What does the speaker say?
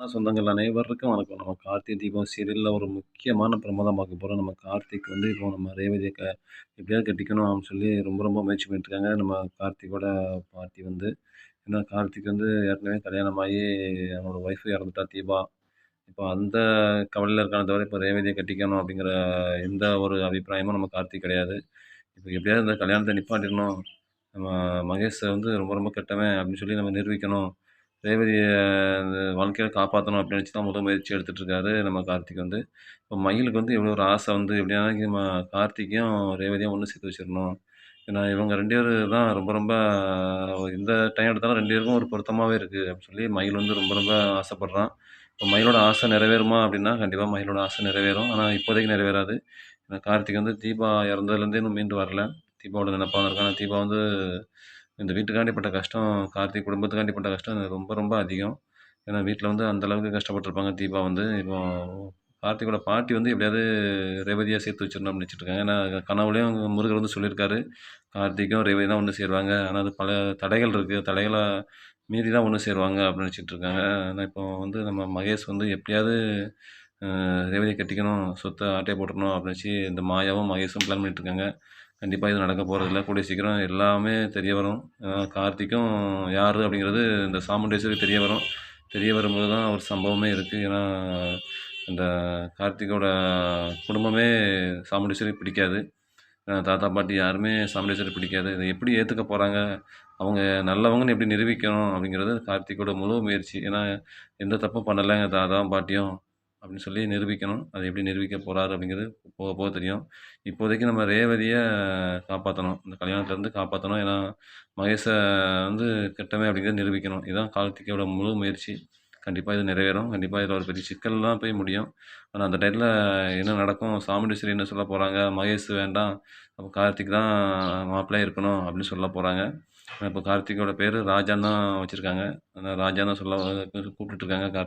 சொந்தங்கள் அனைவருக்கும் வணக்கம். நம்ம கார்த்திகை தீபம் சீரியலில் ஒரு முக்கியமான ப்ரோமோ தான் பார்க்க போகிறோம் நம்ம கார்த்திக் வந்து இப்போ நம்ம ரேவதியை க எப்படியாவது கட்டிக்கணும் அப்படின்னு சொல்லி ரொம்ப ரொம்ப முயற்சி பண்ணிட்டுருக்காங்க. நம்ம கார்த்திக்கோட பாட்டி வந்து. ஏன்னா கார்த்திக் வந்து ஏற்கனவே கல்யாணமாகி அவனோட ஒய்ஃப் இறந்துட்டா தீபா. இப்போ அந்த கவலையில் இருக்கான தவிர, இப்போ ரேவதியை கட்டிக்கணும் அப்படிங்கிற எந்த ஒரு அபிப்பிராயமும் நம்ம கார்த்திக் கிடையாது. இப்போ எப்படியாவது இந்த கல்யாணத்தை நிப்பாட்டிடணும். நம்ம மகேஷை வந்து ரொம்ப ரொம்ப கெட்டவன் அப்படின்னு சொல்லி நம்ம நிரூபிக்கணும். ரேவதியை அந்த வாழ்க்கையில் காப்பாற்றணும் அப்படின்னு நினச்சு தான் முதல் முயற்சி எடுத்துகிட்ருக்காரு நம்ம கார்த்திக் வந்து. இப்போ மயிலுக்கு வந்து எவ்வளோ ஒரு ஆசை வந்து எப்படியாவது நம்ம கார்த்திக்கையும், ரேவதியும் ஒன்று சேர்த்து வச்சிடணும் ஏன்னா இவங்க ரெண்டு பேர் தான் ரொம்ப ரொம்ப இந்த டைம் எடுத்தாலும் ரெண்டு பேருக்கும் ஒரு பொருத்தமாகவே இருக்குது அப்படின்னு சொல்லி மயில் வந்து ரொம்ப ரொம்ப ஆசைப்படுறான். இப்போ மயிலோட ஆசை நிறைவேறுமா அப்படின்னா, கண்டிப்பாக மயிலோட ஆசை நிறைவேறும். ஆனால் இப்போதைக்கு நிறைவேறாது. ஏன்னா கார்த்திக் வந்து தீபா இறந்ததுலேருந்தே இன்னும் மீண்டு வரல. தீபாவோட நினைப்பா தான் இருக்கான். தீபா வந்து இந்த வீட்டுக்காண்டி பட்ட கஷ்டம், கார்த்திக் குடும்பத்துக்காண்டி பட்ட கஷ்டம் ரொம்ப ரொம்ப அதிகம். ஏன்னா வீட்டில் வந்து அந்த அளவுக்கு கஷ்டப்பட்டுருப்பாங்க தீபா வந்து. இப்போ கார்த்திகோட பாட்டி வந்து எப்படியாவது ரேவதியாக சேர்த்து வச்சிடணும் அப்படின்னு நினச்சிட்டு இருக்காங்க. ஏன்னா கனவுலேயும் முருகர் வந்து சொல்லியிருக்காரு. கார்த்திக்கும் ரேவதி தான் ஒன்று சேருவாங்க. ஆனால் அது பல தடைகள் இருக்குது தடைகளை மீறி தான் ஒன்று சேருவாங்க அப்படின்னு நினச்சிட்டு இருக்காங்க. ஆனால் இப்போ வந்து நம்ம மகேஷ் வந்து எப்படியாவது ரேவதியை கட்டிக்கணும், சொத்தை ஆட்டையை போட்டுடணும் அப்படின்னு நினச்சு இந்த மாயாவும், மகேஷும் பிளான் பண்ணிட்டு இருக்காங்க. கண்டிப்பாக இது நடக்க போகிறதில்ல கூடிய சீக்கிரம் எல்லாமே தெரிய வரும். ஏன்னா கார்த்திக்கும் யார் அப்படிங்கிறது இந்த சாமுண்டேஸ்வரி தெரிய வரும். தெரிய வரும்போது தான் ஒரு சம்பவமே இருக்குது ஏன்னா இந்த கார்த்திகோட குடும்பமே சாமுண்டேஸ்வரி பிடிக்காது. தாத்தா, பாட்டி யாருமே சாமுண்டேஸ்வரி பிடிக்காது. இதை எப்படி ஏற்றுக்க போகிறாங்க அவங்க நல்லவங்கன்னு எப்படி நிரூபிக்கணும் அப்படிங்கிறது கார்த்திக்கோட முழு முயற்சி. ஏன்னா எந்த தப்பும் பண்ணலைங்க தாத்தா தாத்தாவும், பாட்டியும் அப்படின்னு சொல்லி நிரூபிக்கணும். அது எப்படி நிரூபிக்க போகிறாரு அப்படிங்கிறது போக போக தெரியும். இப்போதைக்கு நம்ம ரேவதியை காப்பாற்றணும் இந்த கல்யாணத்துலேருந்து காப்பாற்றணும் ஏன்னா மகேஷை வந்து கெட்டவன் அப்படிங்கிறத நிரூபிக்கணும். இதுதான் கார்த்திக்கோட முழு முயற்சி. கண்டிப்பாக இது நிறைவேறும். கண்டிப்பாக இதில் ஒரு பெரிய சிக்கல்லாம் போய் முடியும். ஆனால் அந்த டைமில் என்ன நடக்கும்? சாமுண்டீஸ்வரி என்ன சொல்ல போகிறாங்க மகேஷ் வேண்டாம். அப்போ கார்த்திக் தான் மாப்பிள்ளையாக இருக்கணும் அப்படின்னு சொல்ல போகிறாங்க இப்போ கார்த்திகோட பேர் ராஜான் தான் வச்சுருக்காங்க ஆனா ராஜான்னு தான் சொல்ல கூப்பிட்டுருக்காங்க கார்த்திக்